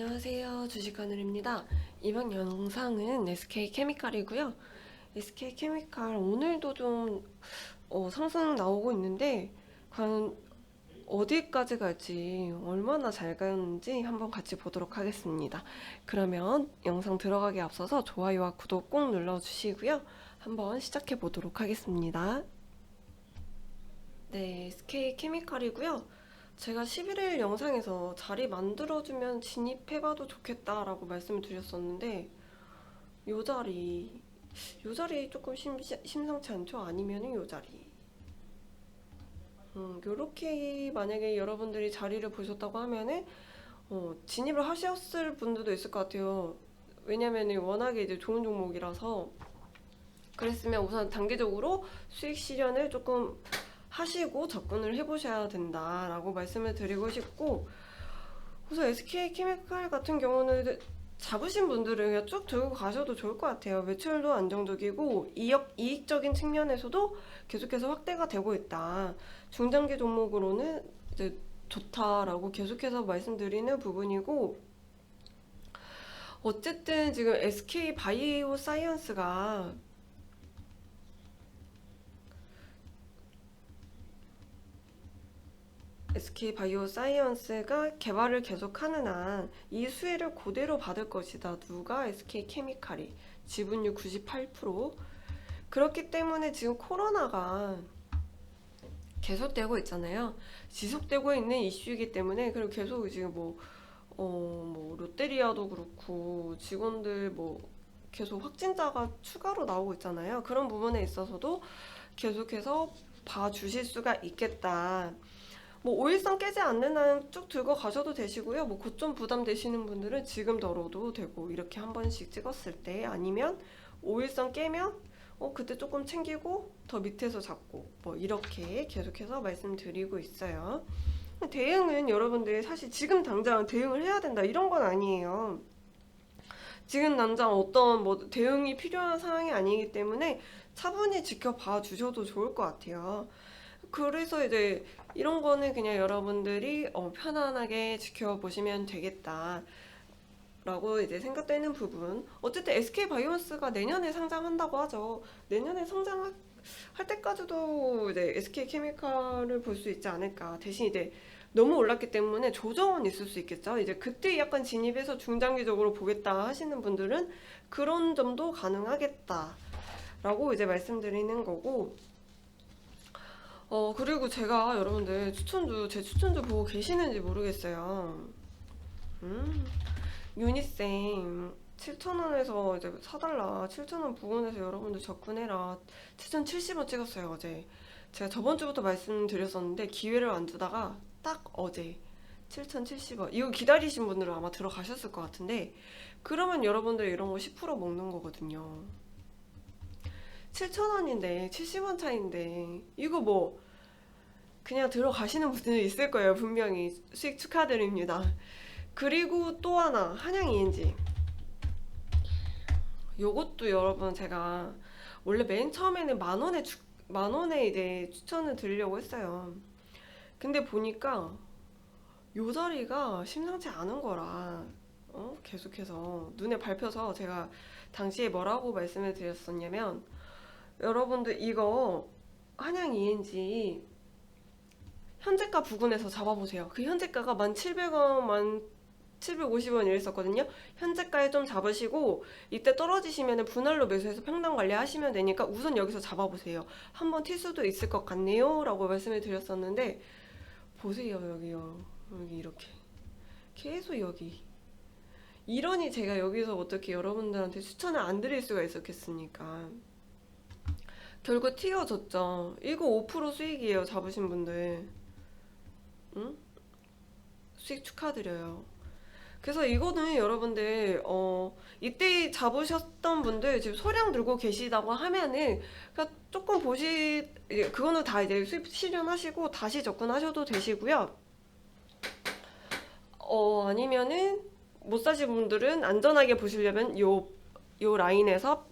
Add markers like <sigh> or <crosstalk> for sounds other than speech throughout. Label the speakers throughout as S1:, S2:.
S1: 안녕하세요. 주식하늘입니다. 이번 영상은 SK 케미칼이고요. SK 케미칼 오늘도 좀 어, 상승 나오고 있는데 과연 어디까지 갈지 얼마나 잘 가는지 한번 같이 보도록 하겠습니다. 그러면 영상 들어가기 앞서서 좋아요와 구독 꼭 눌러주시고요. 한번 시작해 보도록 하겠습니다. 네, SK 케미칼이고요. 제가 11일 영상에서 자리 만들어주면 진입해봐도 좋겠다라고 말씀을 드렸었는데 요 자리 요 자리 조금 심, 심상치 않죠? 아니면은 요 자리. 음, 요렇게 만약에 여러분들이 자리를 보셨다고 하면은 어, 진입을 하셨을 분들도 있을 것 같아요. 왜냐면은 워낙에 이제 좋은 종목이라서. 그랬으면 우선 단계적으로 수익 실현을 조금 하시고 접근을 해보셔야 된다라고 말씀을 드리고 싶고 우선 SK 케미칼 같은 경우는 잡으신 분들은 그냥 쭉 들고 가셔도 좋을 것 같아요. 매출도 안정적이고 이익, 이익적인 측면에서도 계속해서 확대가 되고 있다. 중장기 종목으로는 이제 좋다라고 계속해서 말씀드리는 부분이고 어쨌든 지금 SK 바이오 사이언스가 SK 바이오 사이언스가 개발을 계속하는 한 이 수혜를 그대로 받을 것이다. 누가 SK 케미칼이 지분율 98% 그렇기 때문에 지금 코로나가 계속되고 있잖아요. 지속되고 있는 이슈이기 때문에 그리고 계속 지금 뭐, 어, 뭐 롯데리아도 그렇고 직원들 뭐 계속 확진자가 추가로 나오고 있잖아요. 그런 부분에 있어서도 계속해서 봐 주실 수가 있겠다. 뭐 오일선 깨지 않는 한 쭉 들고 가셔도 되시고요. 뭐 고점 부담 되시는 분들은 지금 덜어도 되고 이렇게 한 번씩 찍었을 때 아니면 오일선 깨면 어 그때 조금 챙기고 더 밑에서 잡고 뭐 이렇게 계속해서 말씀드리고 있어요. 대응은 여러분들 사실 지금 당장 대응을 해야 된다 이런 건 아니에요. 지금 당장 어떤 뭐 대응이 필요한 상황이 아니기 때문에 차분히 지켜봐 주셔도 좋을 것 같아요. 그래서 이제 이런 거는 그냥 여러분들이 어, 편안하게 지켜보시면 되겠다. 라고 이제 생각되는 부분. 어쨌든 SK 바이오스가 내년에 상장한다고 하죠. 내년에 상장할 때까지도 이제 SK 케미칼을 볼 수 있지 않을까. 대신 이제 너무 올랐기 때문에 조정은 있을 수 있겠죠. 이제 그때 약간 진입해서 중장기적으로 보겠다 하시는 분들은 그런 점도 가능하겠다. 라고 이제 말씀드리는 거고. 어, 그리고 제가 여러분들 추천주, 제 추천주 보고 계시는지 모르겠어요. 음, 유니쌤 7,000원에서 이제 사달라. 7,000원 부근에서 여러분들 접근해라. 7,070원 찍었어요, 어제. 제가 저번 주부터 말씀드렸었는데 기회를 안 두다가 딱 어제 7,070원. 이거 기다리신 분들은 아마 들어가셨을 것 같은데 그러면 여러분들 이런 거 10% 먹는 거거든요. 7,000원인데 70원 차인데 이거 뭐 그냥 들어가시는 분들 있을 거예요 분명히. 수익 축하드립니다. 그리고 또 하나 한양 ENG 요것도 여러분 제가 원래 맨 처음에는 만 원에 추, 만 원에 이제 추천을 드리려고 했어요. 근데 보니까 요 자리가 심상치 않은 거라 어? 계속해서 눈에 밟혀서 제가 당시에 뭐라고 말씀을 드렸었냐면 여러분들 이거 한양 ENG 현재가 부근에서 잡아보세요. 그 현재가가 1,700원, 1,750원 이랬었거든요. 현재가에 좀 잡으시고 이때 떨어지시면 분할로 매수해서 평당 관리하시면 되니까 우선 여기서 잡아보세요. 한번 튈 수도 있을 것 같네요. 라고 말씀을 드렸었는데 보세요. 여기요. 여기 이렇게. 계속 여기. 이러니 제가 여기서 어떻게 여러분들한테 추천을 안 드릴 수가 있었겠습니까? 결국 튀어졌죠. 이거 5% 수익이에요, 잡으신 분들. 응? 수익 축하드려요. 그래서 이거는 여러분들, 어, 이때 잡으셨던 분들 지금 소량 들고 계시다고 하면은, 그러니까 조금 보시, 그거는 다 이제 수익 실현하시고 다시 접근하셔도 되시고요. 어, 아니면은 못 사신 분들은 안전하게 보시려면 요, 요 라인에서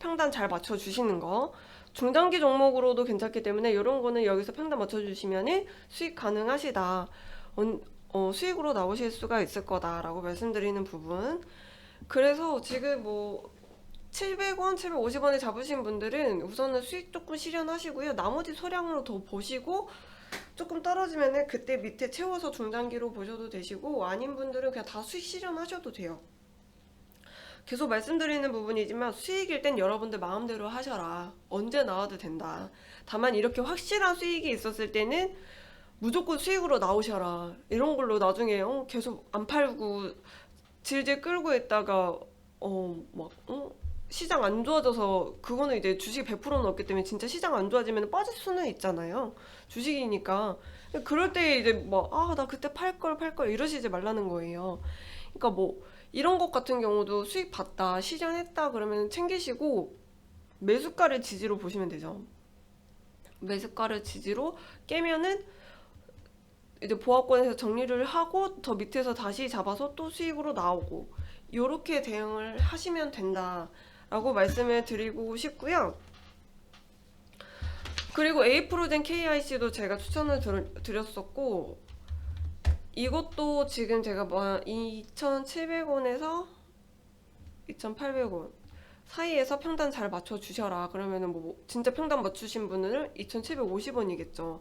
S1: 평단 잘 맞춰주시는 거. 중장기 종목으로도 괜찮기 때문에 이런 거는 여기서 평단 맞춰주시면 수익 가능하시다. 언, 어, 수익으로 나오실 수가 있을 거다라고 말씀드리는 부분. 그래서 지금 뭐 700원, 750원에 잡으신 분들은 우선은 수익 조금 실현하시고요. 나머지 소량으로 더 보시고 조금 떨어지면은 그때 밑에 채워서 중장기로 보셔도 되시고 아닌 분들은 그냥 다 수익 실현하셔도 돼요. 계속 말씀드리는 부분이지만 수익일 땐 여러분들 마음대로 하셔라. 언제 나와도 된다. 다만 이렇게 확실한 수익이 있었을 때는 무조건 수익으로 나오셔라. 이런 걸로 나중에 어, 계속 안 팔고 질질 끌고 있다가 어막 어, 시장 안 좋아져서 그거는 이제 주식이 100%는 없기 때문에 진짜 시장 안 좋아지면 빠질 수는 있잖아요. 주식이니까. 그럴 때 이제 뭐 아 나 그때 팔 걸 팔 걸 이러시지 말라는 거예요. 그러니까 뭐 이런 것 같은 경우도 수익 봤다 실현했다 그러면 챙기시고 매수가를 지지로 보시면 되죠. 매수가를 지지로 깨면은 이제 보합권에서 정리를 하고 더 밑에서 다시 잡아서 또 수익으로 나오고 요렇게 대응을 하시면 된다라고 말씀을 드리고 싶고요. 그리고 A 프로젠 KIC도 제가 추천을 들, 드렸었고 이것도 지금 제가 뭐 2,700원에서 2,800원 사이에서 평단 잘 맞춰 주셔라. 그러면은 뭐 진짜 평단 맞추신 분은 2,750원이겠죠.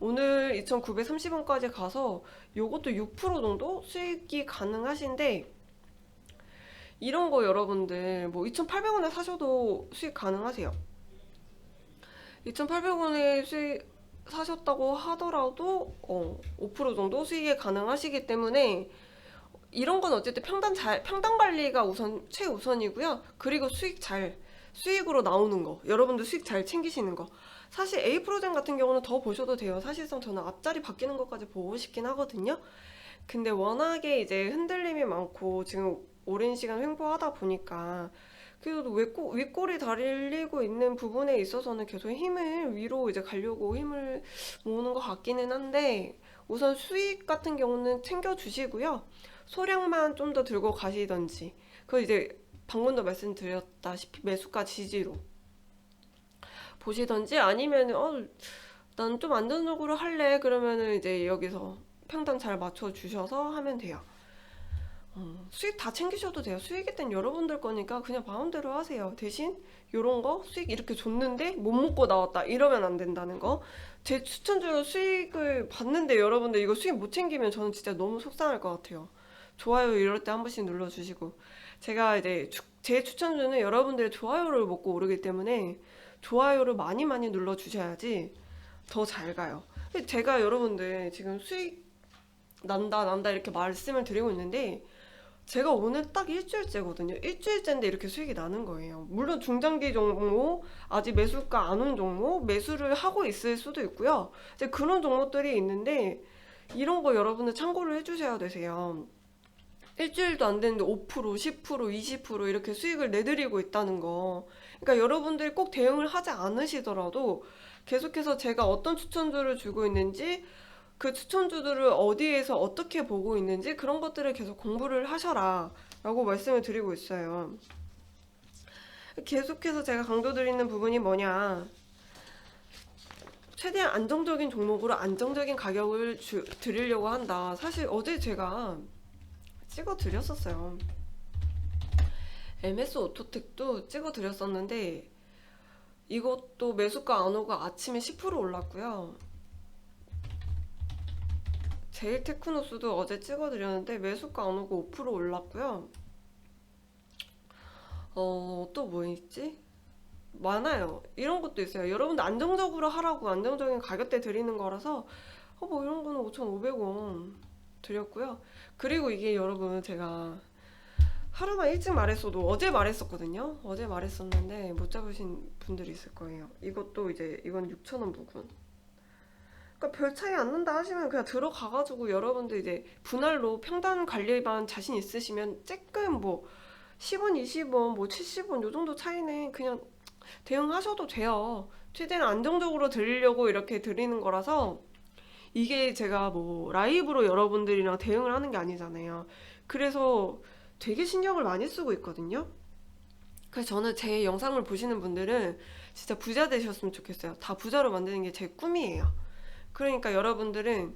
S1: 오늘 2,930원까지 가서 요것도 6% 정도 수익이 가능하신데 이런 거 여러분들 뭐 2,800원에 사셔도 수익 가능하세요. 2,800원에 수익 사셨다고 하더라도 어, 5% 정도 수익이 가능하시기 때문에 이런 건 어쨌든 평단 잘 평단 관리가 우선 최우선이고요. 그리고 수익 잘 수익으로 나오는 거 여러분들 수익 잘 챙기시는 거 사실 A 프로젠 같은 경우는 더 보셔도 돼요. 사실상 저는 앞자리 바뀌는 것까지 보고 싶긴 하거든요. 근데 워낙에 이제 흔들림이 많고 지금 오랜 시간 횡보하다 보니까 그래도 윗꼬, 윗골이 달리고 있는 부분에 있어서는 계속 힘을 위로 이제 가려고 힘을 모으는 것 같기는 한데 우선 수익 같은 경우는 챙겨 주시고요. 소량만 좀 더 들고 가시던지 그 이제 방금도 말씀드렸다시피 매수가 지지로 보시던지 아니면 어, 난 좀 안전적으로 할래 그러면은 이제 여기서 평단 잘 맞춰 주셔서 하면 돼요. 어, 수익 다 챙기셔도 돼요. 수익일 땐 여러분들 거니까 그냥 마음대로 하세요. 대신 요런 거 수익 이렇게 줬는데 못 먹고 나왔다 이러면 안 된다는 거. 제 추천 중에 수익을 봤는데 여러분들 이거 수익 못 챙기면 저는 진짜 너무 속상할 것 같아요. 좋아요 이럴 때 한 번씩 눌러주시고 제가 이제 추- 제 추천주는 여러분들의 좋아요를 먹고 오르기 때문에 좋아요를 많이 많이 눌러주셔야지 더 잘 가요. 제가 여러분들 지금 수익 난다 난다 이렇게 말씀을 드리고 있는데 제가 오늘 딱 일주일째거든요. 일주일째인데 이렇게 수익이 나는 거예요. 물론 중장기 종목, 아직 매수가 안 온 종목, 매수를 하고 있을 수도 있고요. 이제 그런 종목들이 있는데 이런 거 여러분들 참고를 해주셔야 되세요. 일주일도 안 됐는데 5%, 10%, 20% 이렇게 수익을 내드리고 있다는 거. 그러니까 여러분들이 꼭 대응을 하지 않으시더라도 계속해서 제가 어떤 추천주를 주고 있는지 그 추천주들을 어디에서 어떻게 보고 있는지 그런 것들을 계속 공부를 하셔라 라고 말씀을 드리고 있어요. 계속해서 제가 강조 드리는 부분이 뭐냐. 최대한 안정적인 종목으로 안정적인 가격을 주, 드리려고 한다. 사실 어제 제가 찍어 드렸었어요. MS 오토텍도 찍어 드렸었는데 이것도 매수가 안 오고 아침에 10% 올랐고요. 제일 테크노스도 어제 찍어 드렸는데 매수가 안 오고 5% 올랐고요. 어, 또 뭐 있지? 많아요. 이런 것도 있어요. 여러분들 안정적으로 하라고 안정적인 가격대 드리는 거라서 어, 뭐 이런 거는 5,500원 드렸고요. 그리고 이게 여러분 제가 하루만 일찍 말했어도 어제 말했었거든요. 어제 말했었는데 못 잡으신 분들이 있을 거예요. 이것도 이제 이건 6,000원 부분. 그러니까 별 차이 안 난다 하시면 그냥 들어가가지고 여러분들 이제 분할로 평단 관리만 자신 있으시면 조금 뭐 10원, 20원, 뭐 70원 요 정도 차이는 그냥 대응하셔도 돼요. 최대한 안정적으로 드리려고 이렇게 드리는 거라서 이게 제가 뭐 라이브로 여러분들이랑 대응을 하는 게 아니잖아요. 그래서 되게 신경을 많이 쓰고 있거든요. 그래서 저는 제 영상을 보시는 분들은 진짜 부자 되셨으면 좋겠어요. 다 부자로 만드는 게 제 꿈이에요. 그러니까 여러분들은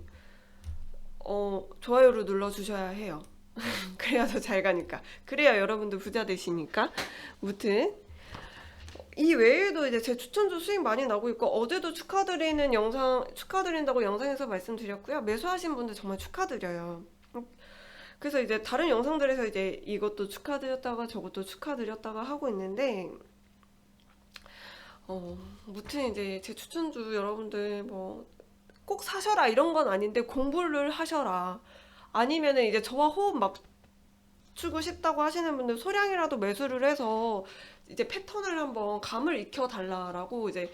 S1: 어, 좋아요를 눌러 주셔야 해요. <laughs> 그래야 더 잘 가니까. 그래야 여러분도 부자 되시니까. 무튼 이 외에도 이제 제 추천주 수익 많이 나고 있고 어제도 축하드리는 영상 축하드린다고 영상에서 말씀드렸고요. 매수하신 분들 정말 축하드려요. 그래서 이제 다른 영상들에서 이제 이것도 축하드렸다가 저것도 축하드렸다가 하고 있는데 어, 무튼 이제 제 추천주 여러분들 뭐 꼭 사셔라 이런 건 아닌데 공부를 하셔라. 아니면은 이제 저와 호흡 맞추고 싶다고 하시는 분들 소량이라도 매수를 해서 이제 패턴을 한번 감을 익혀 달라라고 이제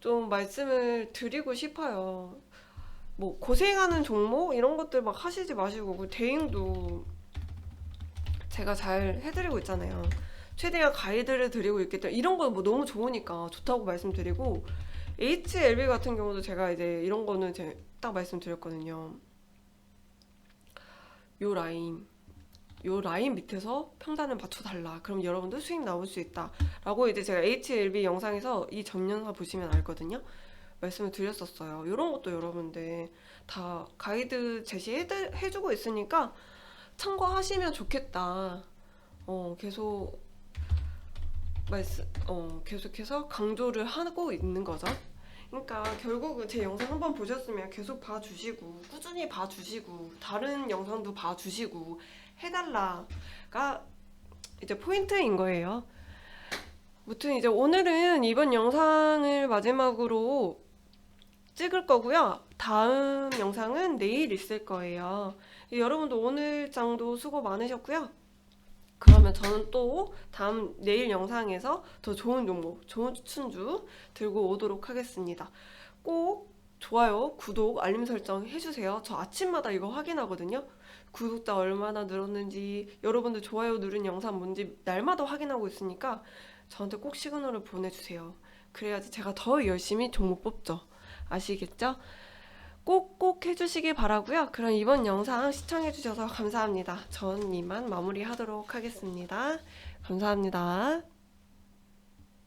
S1: 좀 말씀을 드리고 싶어요. 뭐 고생하는 종목 이런 것들 막 하시지 마시고 그 대행도 제가 잘 해드리고 있잖아요. 최대한 가이드를 드리고 있기 때문에 이런 거뭐 너무 좋으니까 좋다고 말씀드리고 HLB 같은 경우도 제가 이제 이런 거는 제 딱 말씀드렸거든요. 요 라인 요 라인 밑에서 평단을 맞춰달라. 그럼 여러분들 수익 나올 수 있다. 라고 이제 제가 HLB 영상에서 이 전년사 보시면 알거든요. 말씀을 드렸었어요. 이런 것도 여러분들 다 가이드 제시해주고 있으니까 참고하시면 좋겠다. 어, 계속 말씀, 어, 계속해서 강조를 하고 있는 거죠. 그러니까 결국은 제 영상 한 번 보셨으면 계속 봐주시고 꾸준히 봐주시고 다른 영상도 봐주시고 해달라가 이제 포인트인 거예요. 무튼 이제 오늘은 이번 영상을 마지막으로 찍을 거고요. 다음 영상은 내일 있을 거예요. 여러분도 오늘 장도 수고 많으셨고요. 그러면 저는 또 다음 내일 영상에서 더 좋은 종목, 좋은 추천주 들고 오도록 하겠습니다. 꼭 좋아요, 구독, 알림 설정 해주세요. 저 아침마다 이거 확인하거든요. 구독자 얼마나 늘었는지, 여러분들 좋아요 누른 영상 뭔지 날마다 확인하고 있으니까 저한테 꼭 시그널을 보내주세요. 그래야지 제가 더 열심히 종목 뽑죠. 아시겠죠? 꼭꼭 해주시기 바라고요. 그럼 이번 영상 시청해주셔서 감사합니다. 전 이만 마무리하도록 하겠습니다. 감사합니다.